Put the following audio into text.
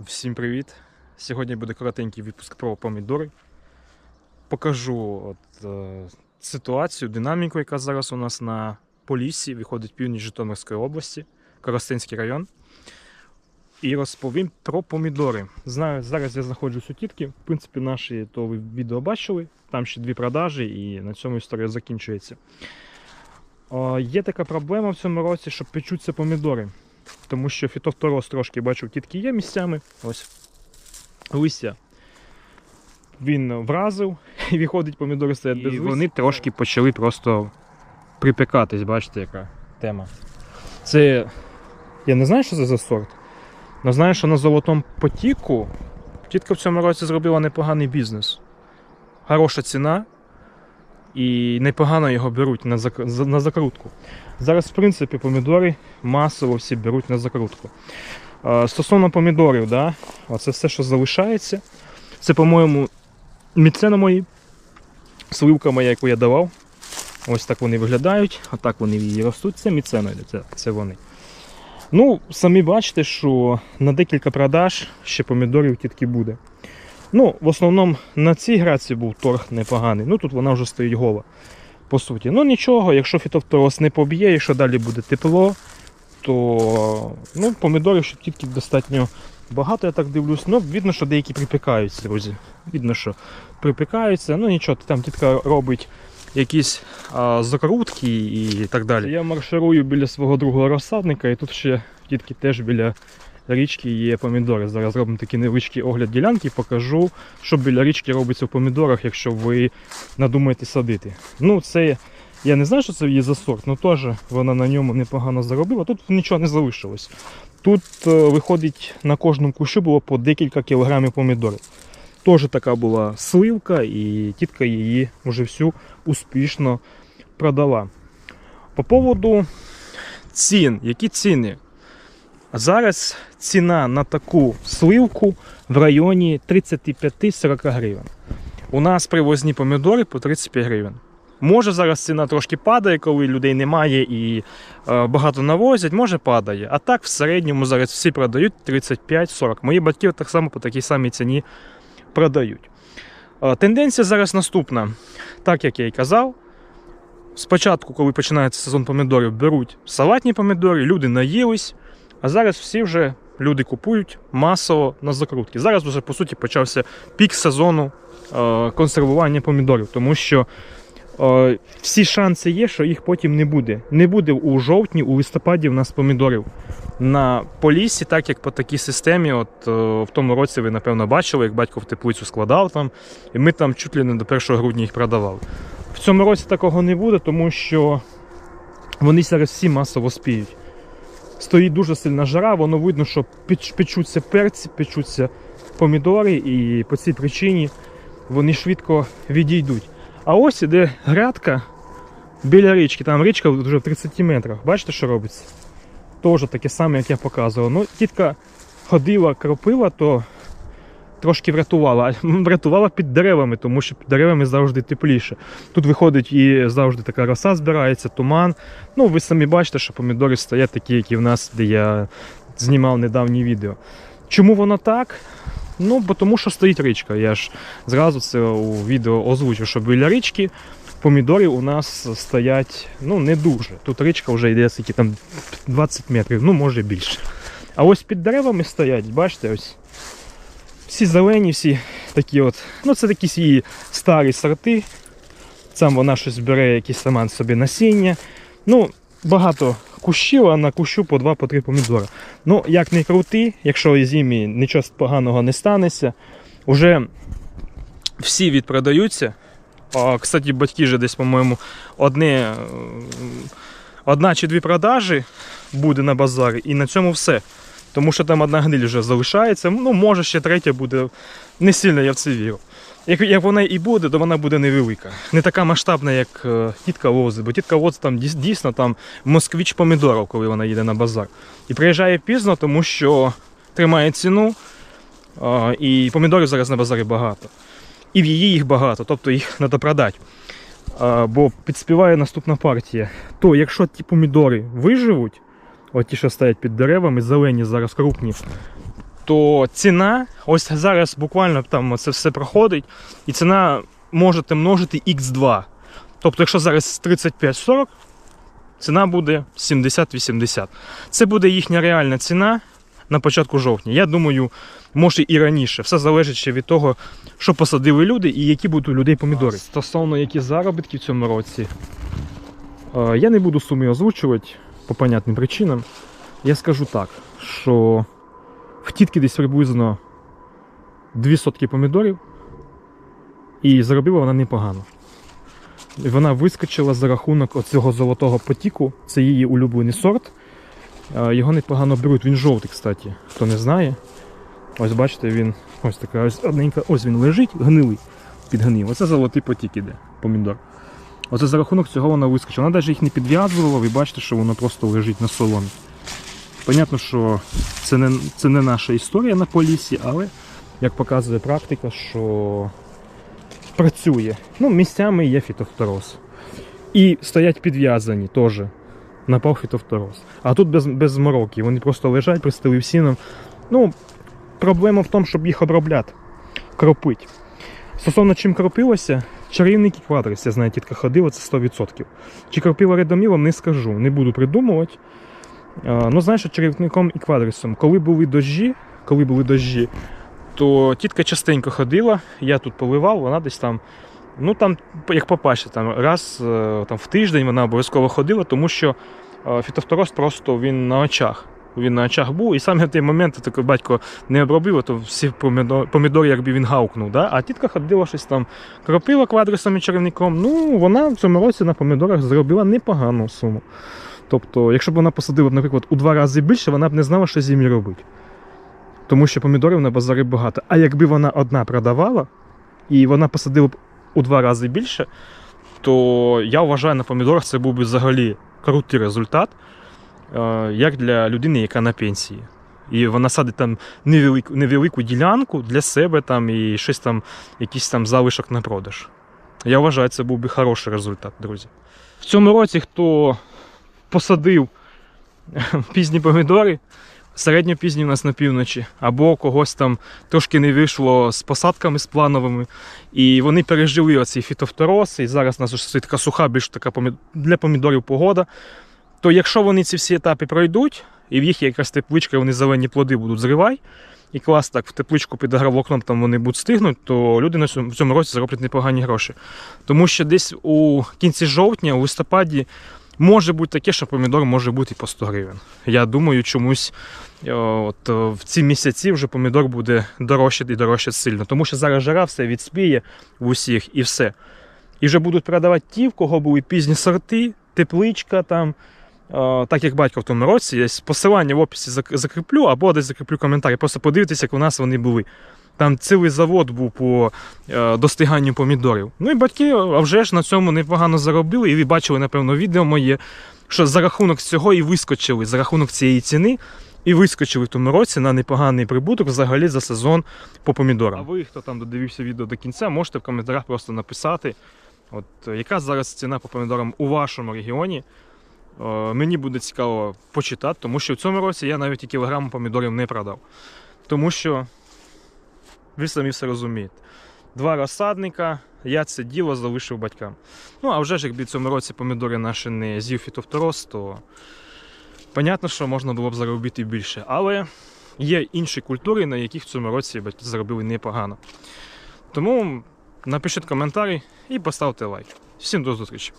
Всім привіт! Сьогодні буде коротенький випуск про помідори. Покажу от, е, ситуацію, динаміку, яка зараз у нас на Поліссі, виходить північ Житомирської області, Коростенський район. І розповім про помідори. Знаю, зараз я знаходжусь у тітки. В принципі, наші то ви відео бачили. Там ще дві продажі, і на цьому історія закінчується. Е, є така проблема в цьому році, що печуться помідори. Тому що фітофтороз трошки бачу, тітки є місцями. Ось листя. Він вразив і виходить помідори стоять без І листя. вони трошки почали просто припікатись, бачите, яка тема. Це. Я не знаю, що це за сорт. але знаю, що на золотому потіку тітка в цьому році зробила непоганий бізнес. Хороша ціна. І непогано його беруть на, на закрутку. Зараз, в принципі, помідори масово всі беруть на закрутку. Стосовно помідорів, да, оце все, що залишається. Це, по-моєму, міцена мої. Сливка моя, яку я давав. Ось так вони виглядають. Отак вони її ростуть. Це міцено, це, це вони. Ну, самі бачите, що на декілька продаж ще помідорів тітки буде. Ну, в основному на цій граці був торг непоганий. Ну тут вона вже стоїть гола. По суті. Ну нічого, якщо фітофтороз не поб'є, якщо далі буде тепло, то ну, помідорів ще тільки достатньо багато, я так дивлюсь. Ну, видно, що деякі припікаються, друзі. Видно, що припікаються. Ну нічого, там тітка робить якісь а, закрутки і так далі. Я марширую біля свого другого розсадника, і тут ще тітки теж біля річки є помідори. Зараз робимо такий невеличкий огляд ділянки, покажу, що біля річки робиться в помідорах, якщо ви надумаєте садити. Ну, це я не знаю, що це є за сорт, але теж вона на ньому непогано заробила. Тут нічого не залишилось. Тут е, виходить на кожному кущу було по декілька кілограмів помідорів. Теж така була сливка, і тітка її вже всю успішно продала. По поводу цін, які ціни? Зараз ціна на таку сливку в районі 35-40 гривень. У нас привозні помідори по 35 гривень. Може зараз ціна трошки падає, коли людей немає і е, багато навозять, може падає. А так в середньому зараз всі продають 35-40. Мої батьки так само по такій самій ціні продають. Е, тенденція зараз наступна. Так як я і казав, спочатку, коли починається сезон помідорів, беруть салатні помідори, люди наїлись, а зараз всі вже люди купують масово на закрутки. Зараз вже по суті почався пік сезону е, консервування помідорів, тому що е, всі шанси є, що їх потім не буде. Не буде у жовтні, у листопаді в нас помідорів на полісі, так як по такій системі. От е, в тому році ви напевно бачили, як батько в теплицю складав там, і ми там чуть ли не до 1 грудня їх продавали. В цьому році такого не буде, тому що вони зараз всі масово спіють. Стоїть дуже сильна жара, воно видно, що печуться перці, печуться помідори, і по цій причині вони швидко відійдуть. А ось іде грядка біля річки. Там річка вже в 30 метрах. Бачите, що робиться? Теж таке саме, як я показував. Ну, тітка ходила, кропила, то трошки врятувала. Врятувала під деревами, тому що під деревами завжди тепліше. Тут виходить і завжди така роса збирається, туман. Ну, ви самі бачите, що помідори стоять такі, які в нас, де я знімав недавні відео. Чому воно так? Ну, бо тому що стоїть річка. Я ж зразу це у відео озвучив, що біля річки помідори у нас стоять ну, не дуже. Тут річка вже йде скільки там 20 метрів, ну може більше. А ось під деревами стоять, бачите, ось всі зелені, всі такі от. Ну, це такі її старі сорти. Сам вона щось бере, якийсь сама собі насіння. Ну, багато кущів, а на кущу по 2 по 3 помідори. Ну, як не крути, якщо і зимі нічого поганого не станеться, вже всі відпродаються. А, кстати, батьки вже десь, по-моєму, одне, е, одна чи дві продажі буде на базарі, і на цьому все. Тому що там одна гниль вже залишається. Ну, може, ще третя буде. Не сильно я в це вірю. Як, як вона і буде, то вона буде невелика. Не така масштабна, як е, тітка Лози. Бо тітка Лози там дійсно там москвіч помідорів, коли вона їде на базар. І приїжджає пізно, тому що тримає ціну. е, і помідорів зараз на базарі багато. І в її їх багато, тобто їх треба продати. Е, бо підспіває наступна партія. То якщо ті помідори виживуть, от ті, що стоять під деревами, зелені зараз крупні, то ціна, ось зараз буквально там це все проходить, і ціна можете множити x2. Тобто, якщо зараз 35-40, ціна буде 70-80. Це буде їхня реальна ціна на початку жовтня. Я думаю, може і раніше. Все залежить ще від того, що посадили люди і які будуть у людей помідори. Стосовно які заробітки в цьому році, е, я не буду суми озвучувати по понятним причинам. Я скажу так, що в тітки десь приблизно 2 сотки помідорів, і заробила вона непогано. Вона вискочила за рахунок оцього золотого потіку, це її улюблений сорт. Е, Його непогано беруть, він жовтий, кстати, хто не знає. Ось бачите, він ось така ось одненька, ось він лежить, гнилий, підгнив. Оце золотий потік іде, помідор. Оце за рахунок цього вона вискочила. Вона навіть їх не підв'язувала, ви бачите, що воно просто лежить на соломі. Понятно, що це не, це не наша історія на полісі, але як показує практика, що працює. Ну, місцями є фітофтороз. І стоять підв'язані теж. Напав фітофтороз. А тут без, без змороки. Вони просто лежать, пристелив сіном. Ну, проблема в тому, щоб їх обробляти, кропить. Стосовно чим кропилося, чарівник і квадрис, я знаю, тітка ходила, це 100%. Чи кропила редомілом, не скажу, не буду придумувати. Ну, знаєш, що чарівником і квадрисом, коли були дощі, коли були дощі, то тітка частенько ходила, я тут поливав, вона десь там, ну там, як попаще, там раз е, там, в тиждень вона обов'язково ходила, тому що е, фітофтороз просто він на очах. Він на очах був, і саме в той момент такий батько не обробив, то всі помідори, помідори якби він гавкнув. Да? А тітка ходила щось там, кропила квадрисом і чарівником. Ну, вона в цьому році на помідорах зробила непогану суму. Тобто, якщо б вона посадила, наприклад, у два рази більше, вона б не знала, що з ними робити. Тому що помідорів на базарі багато. А якби вона одна продавала, і вона посадила б у два рази більше, то я вважаю, на помідорах це був би взагалі крутий результат, як для людини, яка на пенсії. І вона садить там невелику, невелику ділянку для себе там і щось там, якийсь там залишок на продаж. Я вважаю, це був би хороший результат, друзі. В цьому році, хто посадив пізні помідори, середньопізні у нас на півночі, або когось там трошки не вийшло з посадками з плановими, і вони пережили оцей фітофтороз, і зараз у нас вже така суха, більш така для помідорів погода. То якщо вони ці всі етапи пройдуть, і в їх є якась тепличка, вони зелені плоди будуть зривай, і клас так в тепличку під агроволокном там вони будуть стигнути, то люди на цьому, в цьому році зароблять непогані гроші. Тому що десь у кінці жовтня, у листопаді, може бути таке, що помідор може бути і по 100 гривень. Я думаю, чомусь е, от, е, в ці місяці вже помідор буде дорожчати і дорожчати сильно. Тому що зараз жара все відспіє в усіх і все. І вже будуть продавати ті, в кого були пізні сорти, тепличка там. Е, Так як батько в тому році, я посилання в описі закріплю або десь закріплю коментарі. Просто подивитися, як у нас вони були. Там цілий завод був по е, достиганню помідорів. Ну і батьки, а вже ж на цьому непогано заробили, і ви бачили, напевно, відео моє, що за рахунок цього і вискочили, за рахунок цієї ціни, і вискочили в тому році на непоганий прибуток взагалі за сезон по помідорам. А ви, хто там додивився відео до кінця, можете в коментарях просто написати, от, е, яка зараз ціна по помідорам у вашому регіоні. Е, Мені буде цікаво почитати, тому що в цьому році я навіть і кілограм помідорів не продав. Тому що ви самі все розумієте. Два розсадника, я це діло залишив батькам. Ну, а вже ж, якби в цьому році помідори наші не з'їв фітофтороз, то понятно, що можна було б заробити більше. Але є інші культури, на яких в цьому році батьки заробили непогано. Тому напишіть коментарі і поставте лайк. Всім до зустрічі!